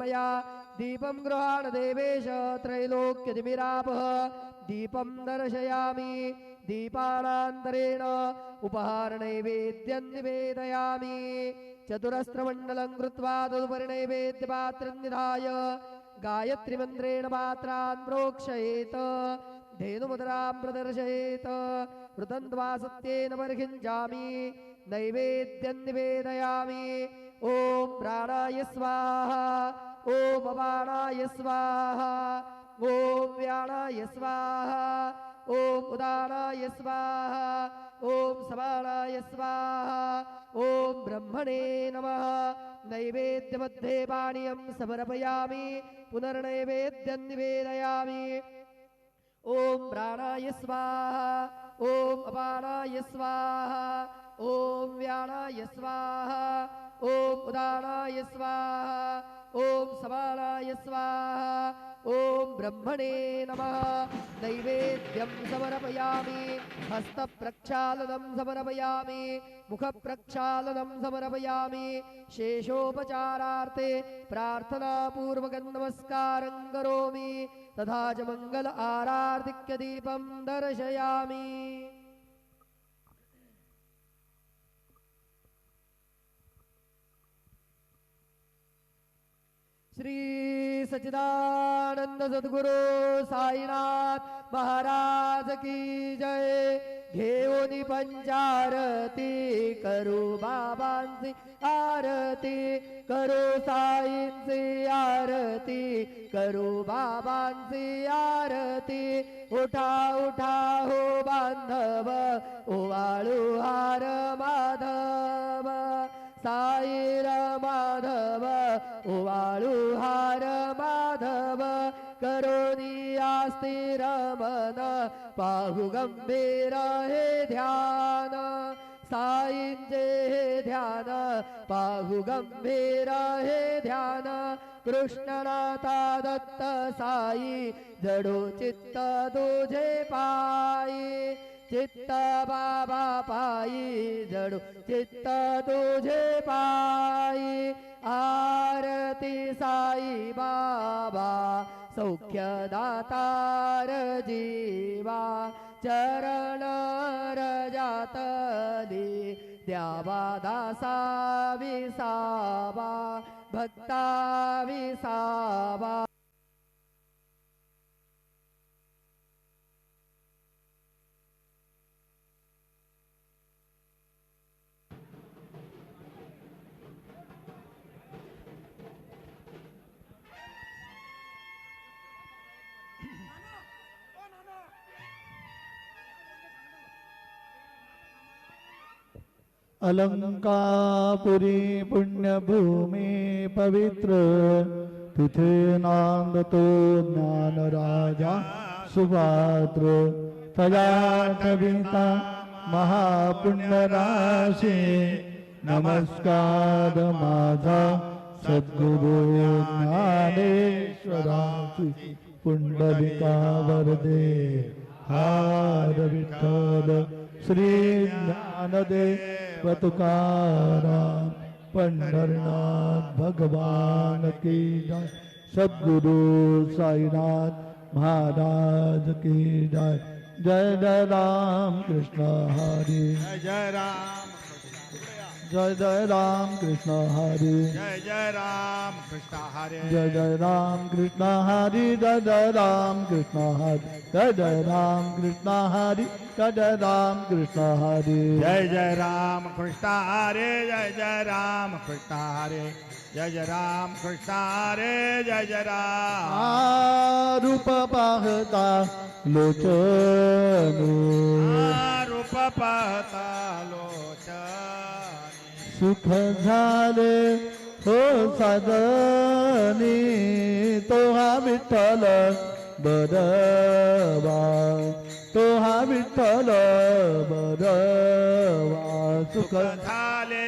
मया। दीपं गृहाण देवेश त्रैलोक्यतिमिरापः। दीपं दर्शयामि। दीपानान्तरेण उपहारनैवेद्यं निवेदयामि चतुरस्रमण्डलं कृत्वा तदुपरि नैवेद्यपात्रं निधाय गायत्रीमन्त्रेण पात्रान् प्रोक्षयेत। धेनुमुद्रां प्रदर्शयेत। ऋतन्द्वा सत्येन बर्हिञ्जामि नैवेद्यं निवेदयामि ॐ प्राणाय स्वाहा ॐ अपानाय स्वाहा ॐ व्याणाय स्वाहा ॐ उदानाय स्वाहा ॐ समानाय स्वाहा ॐ ब्रह्मणे नमः नैवेद्यमध्ये पानीयं समर्पयामि पुनर्नैवेद्यं निवेदयामि ॐ प्राणाय स्वाहा ॐ अपानाय स्वाहा ॐ व्याणाय स्वाहा ॐ उदानाय स्वाहा ॐ समानाय स्वाहा ॐ ब्रह्मणे नमः। नैवेद्यं समर्पयामि हस्तप्रक्षालनं समर्पयामि मुखप्रक्षालनं समर्पयामि शेषोपचारार्थे प्रार्थनापूर्वकं नमस्कारं करोमि तथा च मङ्गल आरार्धिक्यदीपं दर्शयामि श्री सच्चिदानंद सद्गुरु साईनाथ महाराज की जय. घेऊनी पंचारती करू बाबांची आरती करू साईंची आरती करू बाबांची आरती. उठा उठा हो बांधव ओवाळू हार माधव. साईर माधव ओवाळू हार माधव करोनी आस्थिर मन पाहू गंभीर हे ध्यान साईंचे हे ध्यान पाहू गंभीर हे ध्यान कृष्णनाथा दत्त साई जडो चित्त तुझे पायी चित्त बाबा पायी जडू। चित्त तुझे पायी। आरती साई बाबा। सौख्य दातार जीवा चरण रजातली। द्यावा दासा विसावा। भक्ता विसावा अलंकापुरी पुण्यभूमी पवित्र। तिथे नांदतो ज्ञान राजा सुपात्र तया कविता महापुण्यराशी। नमस्कार माझा सद्गुरु ज्ञानेश्वराची पुंडलिका वरदे। हार विठ्ठल। श्री ज्ञानदेव पंडरनाथ, भगवान की जय। सदगुरु साईनाथ महाराज की जय। जय जय राम कृष्ण हरि। जय राम। जय जय राम कृष्ण हरि जय जय राम कृष्ण हरे जय जय राम कृष्ण हरि जय जय राम कृष्ण हरि जय जय राम कृष्ण हरि जय जय राम कृष्ण हरि जय जय राम कृष्ण हरे जय जय राम कृष्ण हरे जय जय राम कृष्ण हरे जय जय राम रूप पाहता लोचनो रूप पाहता लोचनी सुख झाले हो साधनी तो हा विठ्ठल बरवा तो हा विठ्ठल बरवा सुख झाले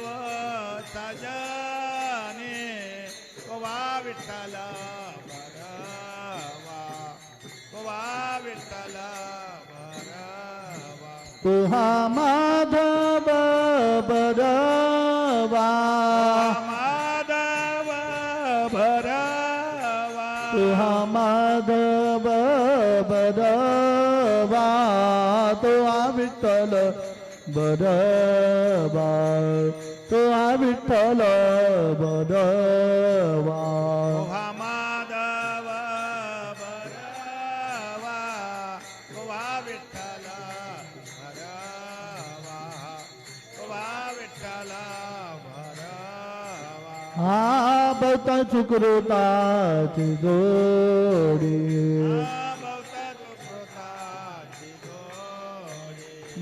व सजने वा विठ्ठल माधव बरवा बरबा तो विठ्ठल बरबा तो विठ्ठल बरबा माधव बरवा वा विठ्ठल बरवा वा विठ्ठल हा बवता सुकृताची जोडी.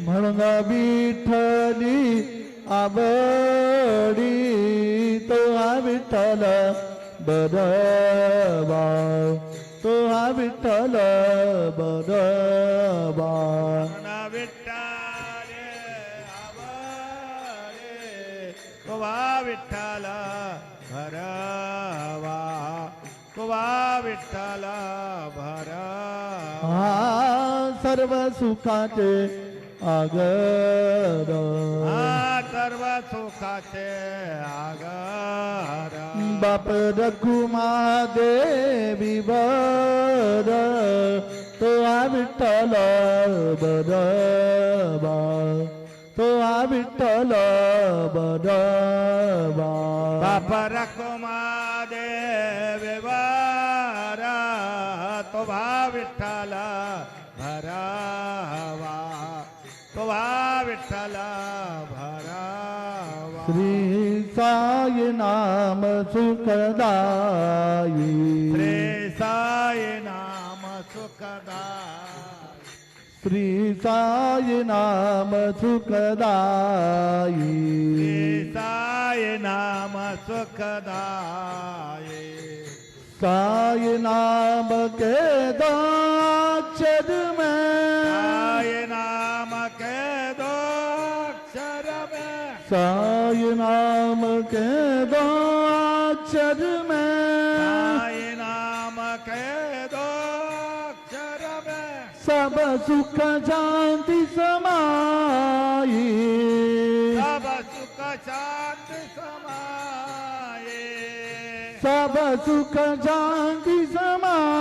जोडी म्हणून विठ्ठली आवडी तो हा विठ्ठल बरवा तो हा विठ्ठल बरवा ना विठ्ठल आवडे तुवा विठ्ठल भरवा. तुवा आगर। हा सर्व सुखाचे आगार। बाप रखुमा देवी बर। तो विठ्ठल बरवा तो हा विठ्ठल भरावा श्री साई नाम सुखदाई श्री साई नाम सुखदाय। श्री साई नाम सुखदाई श्री साई नाम सुखदाय। साई नाम के दाक्षर में साई में साई नाम के दाक्षर में। साई नाम के दो अक्षर में। सब सुख शांति समाई। सब सुख शांति समाये सब सुख शांति समाई।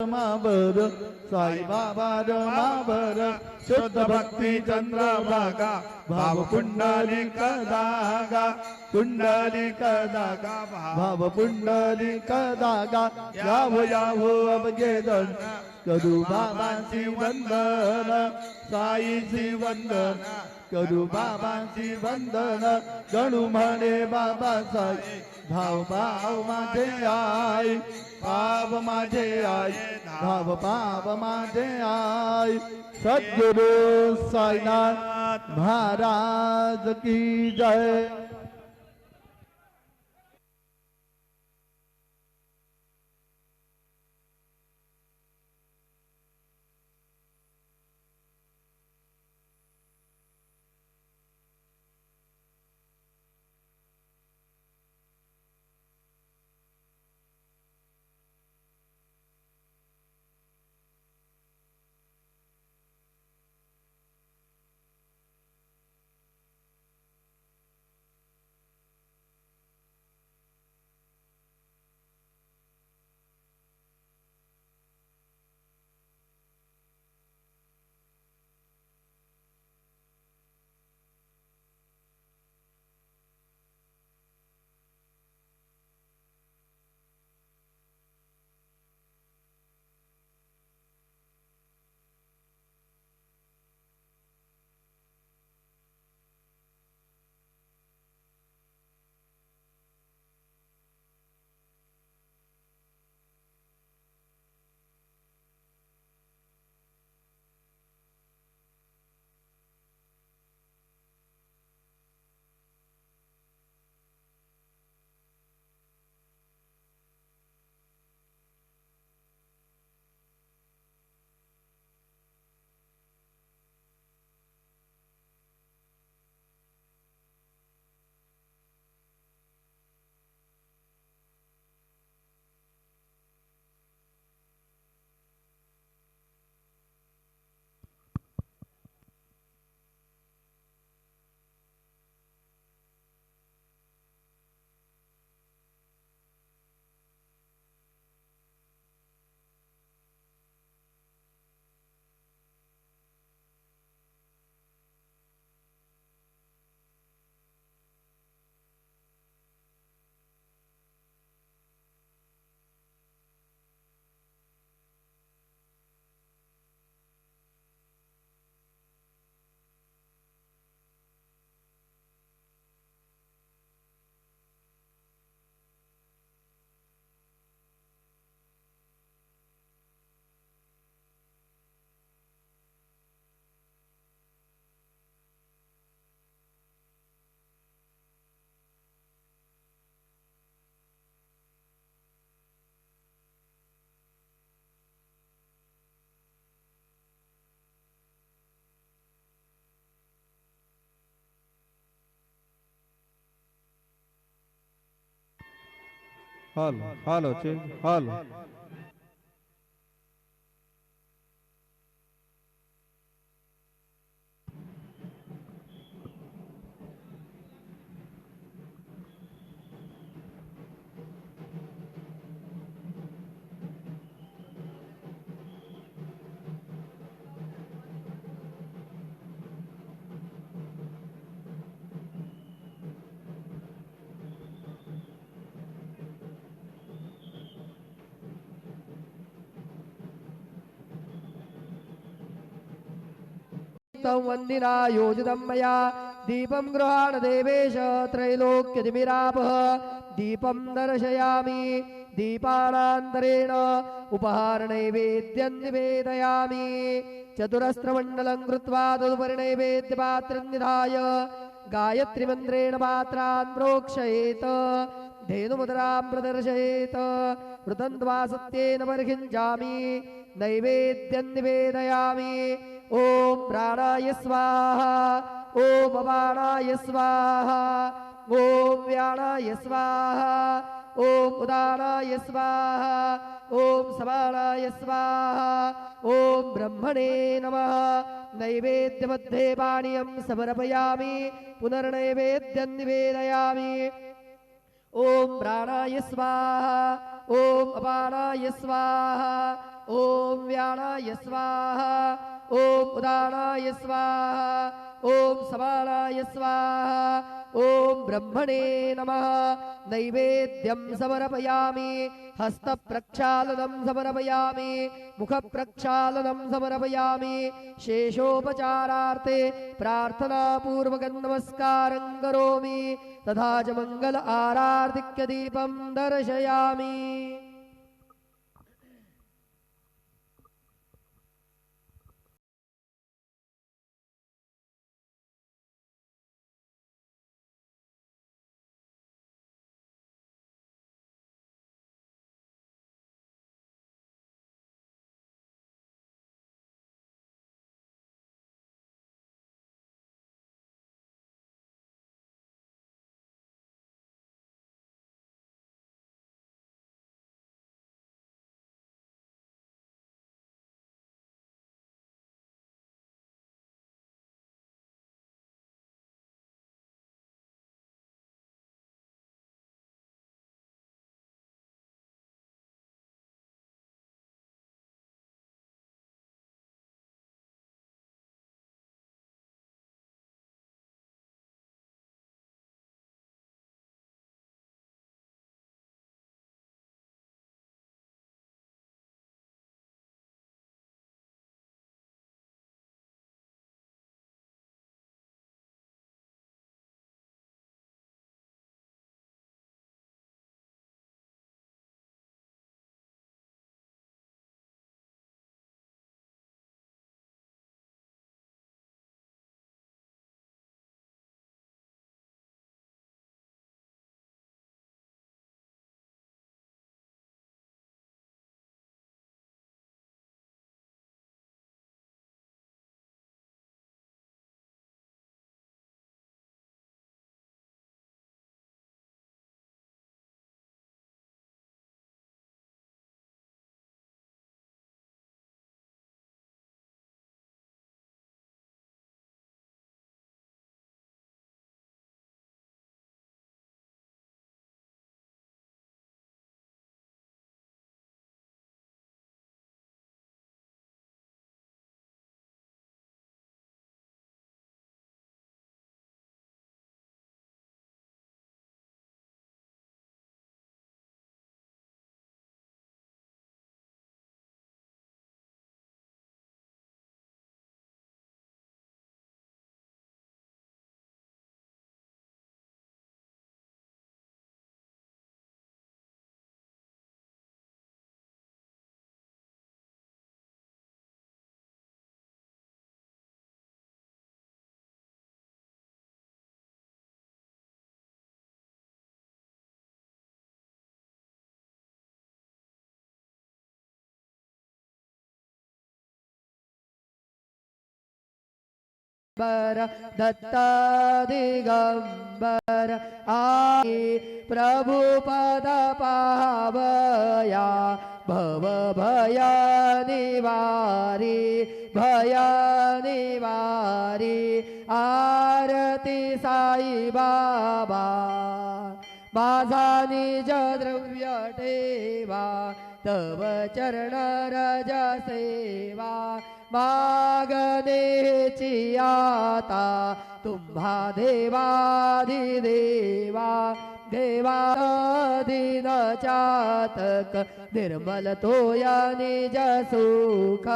बर साईबाबा रमाबर शुद्ध भक्ती चंद्रभागा भाव कुंडलिक धागा पुंडली कदागा भाव पुंडली कदागा याव याव अवघेदन करू बाबांची वंदन साईची वंदन करू बाबांची वंदन गणू म्हणे बाबा साई धाव भाव माझे आई पाव माझे आई भाव पाव माझे आई सद्गुरु साईनाथ महाराज की जय. Halo, halo, change, halo. तं वन्दिना योजितं मया। दीपं गृहाण देवेश त्रैलोक्यतिमिरापः। दीपं दर्शयामि। दीपानान्तरेण उपहारनैवेद्यं निवेदयामि चतुरस्रमण्डलं कृत्वा तदुपरि नैवेद्यपात्रं निधाय गायत्रीमन्त्रेण पात्रान् प्रोक्षयेत्। धेनुमुद्रां प्रदर्शयेत्। ऋतन्त्वा सत्येन बर्हिञ्जामि नैवेद्यं निवेदयामि ॐ प्राणाय स्वाहा ॐ अपानाय स्वाहा ॐ व्याणाय स्वाहा ॐ उदानाय स्वाहा ॐ समानाय स्वाहा ॐ ब्रह्मणे नमः। नैवेद्यमध्ये पानीयं समर्पयामि पुनर्नैवेद्यं निवेदयामि। ॐ प्राणाय स्वाहा ॐ अपानाय स्वाहा ॐ व्याणाय स्वाहा ॐ उदानाय स्वाहा ॐ समानाय स्वाहा ॐ ब्रह्मणे नमः। नैवेद्यं समर्पयामि हस्तप्रक्षालनं समर्पयामि मुखप्रक्षालनं समर्पयामि। शेषोपचारार्थे प्रार्थनापूर्वकं नमस्कारं करोमि। तथा च मङ्गल आरार्तिक्यदीपं दर्शयामि वर दत्तादिगम्बर वर प्रभुपदपावया भव भयानिवारि वारि भयानिवारि आरतिसायि बाबा। बाधानिज द्रव्यटेवा तव चरणरजसेवा मागणेची आता तुम्हा देवाधिदेवा देवा दिन चातक निर्मल तोया निज सुख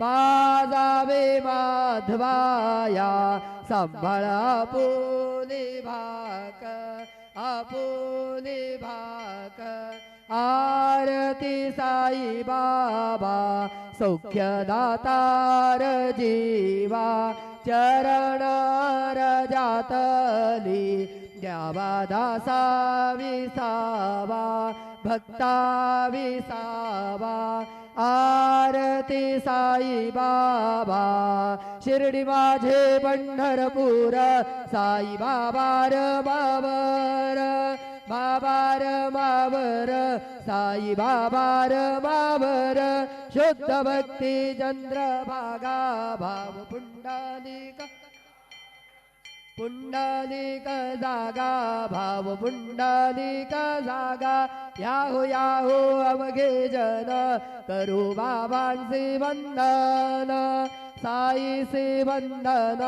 पाजावे माधवाया सांभाळ आपुली भाक आपुली भाक आरती साई बाबा सौख्य दातार जीवा चरण रजातली द्यावा दासा विसावा भक्ता विसावा आरती साई बाबा शिर्डी माझे पंढरपूर साई बाबार बाबर बाबार मावर साई बाबार मावर शुद्ध भक्ती चंद्र भागा भाव पुंडलिक। पुंडलिक जागा, भाव पुंडलिक जागा। याहो याहो अवघे जन करू बाबांचे वंदन। साईचे वंदन,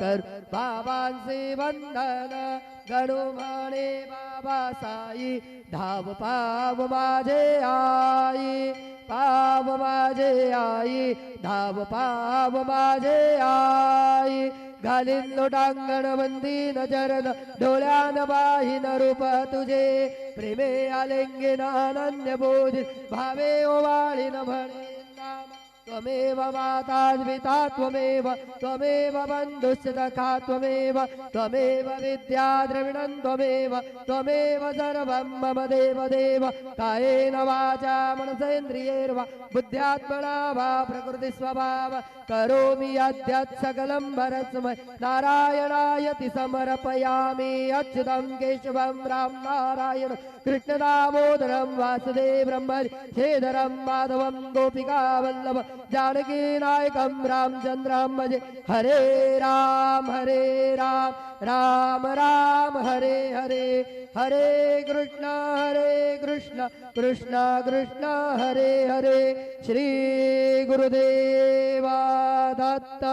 कर बाबांचे वंदन। गणू म्हणे बाबा साई, धाव पाव माझे आई। पाव बाजे आई, धाव पाव बाजे आई। घालीन लोटांगण बंदीन चरण, डोळ्यान बाहीन रूप तुझे। प्रेमे आलिंगीन अनन्य बोझ भावे ओवाळीन नाम त्वमेव माता पिता त्वमेव त्वमेव बन्धुश्च सखा त्वमेव त्वमेव मम देव देव कायेन वाचा मनसेन्द्रियैर्वा, बुद्ध्यात्मना वा प्रकृतिस्वभाव, करोमि यद्यत् सकलं भरस्मै नारायणायति समर्पयामि अच्युतं केशवं, राम नारायण, कृष्णदामोदरं, वासुदेव ब्रह्मरि श्रीधरं, माधवं गोपिकावल्लभ जानकी नायकम रामचन्द्रं भजे। हरे राम हरे राम राम राम, हरे हरे। हरे कृष्ण हरे कृष्ण कृष्ण कृष्ण, हरे हरे। श्री गुरुदेवा दत्त